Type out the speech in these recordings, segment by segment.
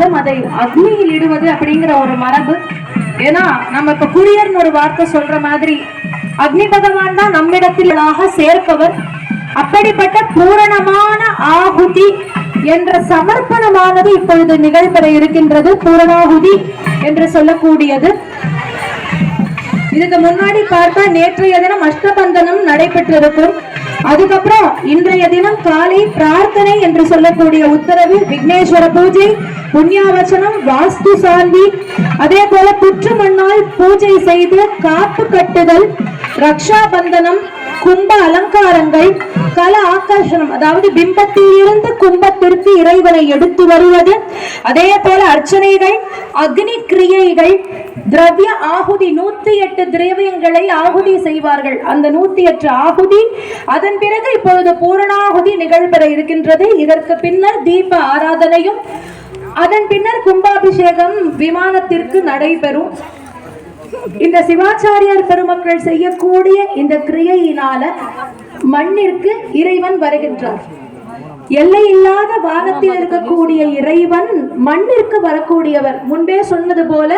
மாதம் அதை அக்னியில் இடுவது அப்படிங்கிற ஒரு மரபு. ஏன்னா நம்ம இப்ப குரியர்னு ஒரு வார்த்தை சொல்ற மாதிரி அக்னி பகவான் தான் நம்மிடத்திலாக சேர்ப்பவர். அப்படிப்பட்ட பூரணமான ஆகுதி என்ற சமர்ப்பணமானது இப்பொழுது நிகழ்பெற இருக்கின்றது பூரணாகுதி என்று சொல்லக்கூடியது. இதுக்கு முன்னாடி பார்த்தா நேற்றைய தினம் அஷ்டபந்தன நடைபெற்றிருக்கும். அதுக்கப்புறம் இன்றைய தினம் காலை பிரார்த்தனை என்று சொல்லக்கூடிய உத்தரவு விக்னேஸ்வர பூஜை புண்ணியாவச்சனம் வாஸ்து சாந்தி அதே போல புற்று மண்ணால் பூஜை செய்து காப்பு கட்டுதல் ரக்ஷா பந்தனம் கும்ப அலங்காரங்கள் கல ஆக்கர்ஷணம் அதாவது பிம்பத்தில் இருந்து கும்பத்திற்கு இறைவனை எடுத்து வருவது. அதே போல அர்ச்சனைகள் அக்னி கிரியைகள் திரவிய ஆகுதி நூத்தி எட்டு திரவியங்களை ஆகுதி செய்வார்கள். அந்த நூத்தி எட்டு ஆகுதி அதன் பிறகு இப்பொழுது பூரணாகுதி நிகழ்பெற இருக்கின்றது. இதற்கு பின்னர் தீப ஆராதனையும் அதன் பின்னர் கும்பாபிஷேகம் விமானத்திற்கு நடைபெறும். இந்த சிவாச்சாரியார் பெருமக்கள் செய்யக்கூடிய இந்த கிரியையினால மண்ணிற்கு இறைவன் வருகின்றார். எல்லை இல்லாத வானத்தில் இருக்கக்கூடிய இறைவன் மண்ணிற்கு வரக்கூடியவர். முன்பே சொன்னது போல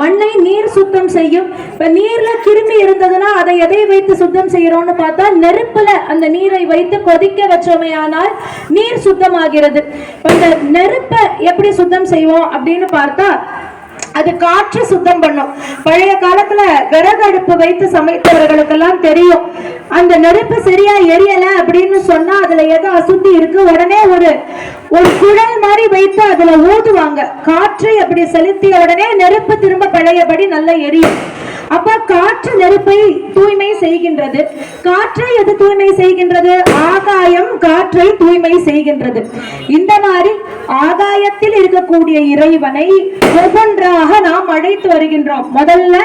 மண்ணை நீர் சுத்தம் செய்யும். இப்ப நீர்ல கிருமி இருந்ததுன்னா அதை எதை வைத்து சுத்தம் செய்யறோம்னு பார்த்தா நெருப்புல அந்த நீரை வைத்து கொதிக்க வச்சோமே ஆனால் நீர் சுத்தமாகிறது. இப்ப இந்த நெருப்பை எப்படி சுத்தம் செய்வோம் அப்படின்னு பார்த்தா அது காற்று சுத்தம் பண்ணும். பழைய காலத்துல விறகு அடுப்பு வைத்து சமைத்தவர்களுக்கெல்லாம் தெரியும். அந்த நெருப்பு சரியா எரியல அப்படின்னு சொன்னா அதுல ஏதோ அசுத்தி இருக்கு. உடனே ஒரு ஒரு குழல் மாதிரி வைத்து அதுல ஊதுவாங்க. காற்றை அப்படி செலுத்திய உடனே நெருப்பு திரும்ப பழையபடி நல்லா எரியும். அப்ப காற்று நெருப்பை தூய்மை செய்கின்றது. காற்றை எது தூய்மை செய்கின்றது? ஆகாயம் காற்றை தூய்மை செய்கின்றது. இந்த மாதிரி ஆகாயத்தில் இருக்கக்கூடிய இறைவனை ஒவ்வொன்றாக நாம் அழைத்து வருகின்றோம். முதல்ல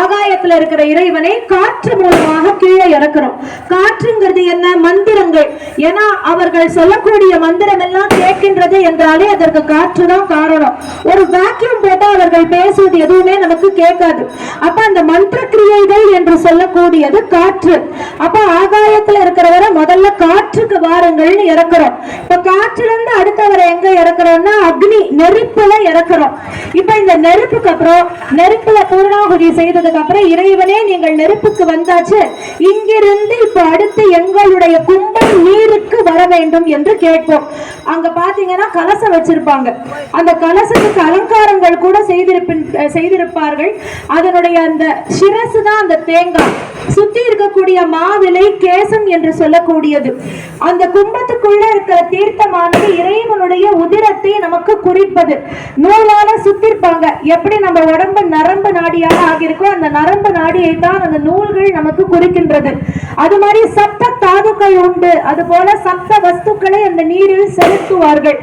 ஆகாயத்துல இருக்கிற இறைவனை காற்று மூலமாக கீழே இறக்குறோம். காற்றுங்கிறது என்ன? மந்திரங்கள். ஏன்னா அவர்கள் சொல்லக்கூடிய மந்திரம் எல்லாம் கேட்கின்றது என்றாலே அதற்கு காற்று தான் காரணம். ஒரு வேக்யூம் போட்டா அவர்கள் பேசுவது எதுவுமே நமக்கு கேட்காது. அப்ப அந்த மந்திர கிரியைகள் என்று சொல்லக்கூடியது காற்று. அப்ப ஆகாயத்துல இருக்கிறவரை முதல்ல காற்றுக்கு வாருங்கள்னு இறக்குறோம். இப்ப காற்றுல இருந்து அடுத்தவரை எங்க இறக்குறோம்னா அக்னி நெருப்புல இறக்குறோம். இப்ப இந்த நெருப்புக்கு அப்புறம் நெருப்புல பூர்ணாகுதி செய்ததுக்கு அப்புறம் இறைவனே நீங்கள் நெருப்புக்கு வந்தாச்சு. இங்கிருந்து இப்ப அடுத்து எங்களுடைய கும்பல் நீர் வர வேண்டும் என்று கேட்போம் அங்க பாத்தீங்கன்னா கலசம் வச்சிருப்பாங்க. அந்த கலசத்துக்கு அலங்காரங்கள் கூட செய்திருப்பின் செய்திருப்பார்கள். அதனுடைய அந்த சிரசு தான் அந்த தேங்காய். சுத்தி இருக்கக்கூடிய மாவிலை கேசம் என்று சொல்லக்கூடியது. அந்த கும்பத்துக்குள்ள இருக்கிற தீர்த்தமானது இறைவனுடைய உதிரத்தை நமக்கு குறிப்பது. நூலால சுத்திருப்பாங்க. எப்படி நம்ம உடம்பு நரம்பு நாடியாக ஆகியிருக்கோ அந்த நரம்பு நாடியை தான் அந்த நூல்கள் நமக்கு குறிக்கின்றது. அது மாதிரி சப்த தாதுக்கள் உண்டு. அது போல சப்த வஸ்துக்களை அந்த நீரில் செலுத்துவார்கள்.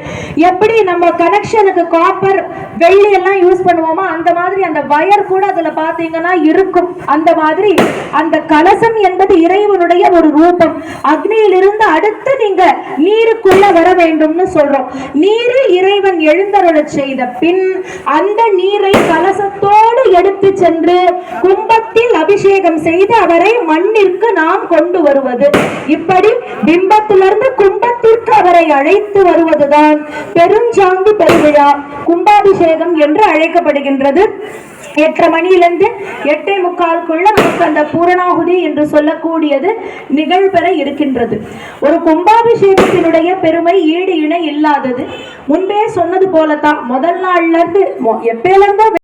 எப்படி நம்ம கனெக்ஷனுக்கு காப்பர் வெள்ளி எல்லாம் யூஸ் பண்ணுவோமோ அந்த மாதிரி அந்த வயர் கூட அதுல பாத்தீங்கன்னா இருக்கும். அந்த மாதிரி அந்த கலசம் என்பது இறைவனுடைய ஒரு ரூபம். அக்னியிலிருந்து அடுத்து நீங்க நீருக்குள்ள வர வேண்டும்னு சொல்றோம். நீரில் இறைவன் எழுந்தருளச் செய்த பின் அந்த நீரை கலசத்தோடு எடுத்து சென்று கும்பத்தில் அபிஷேகம் செய்து அவரை மண்ணிற்கு நாம் கொண்டு வருவது. இப்படி பிம்பத்திலிருந்து கும்பத்திற்கு அவரை அழைத்து வருவதுதான் பெருஞ்சாந்தி பெருவிழா. கும்பாபிஷேகம் என்று அழைக்கப்படுகின்றது. எட்டரை மணியிலிருந்து எட்டே முக்கால்குள்ள நமக்கு அந்த பூரணாகுதி என்று சொல்லக்கூடியது நிகழ்பெற இருக்கின்றது. ஒரு கும்பாபிஷேகத்தினுடைய பெருமை ஈடு இணை இல்லாதது. முன்பே சொன்னது போலத்தான். முதல் நாள்ல இருந்து மொ-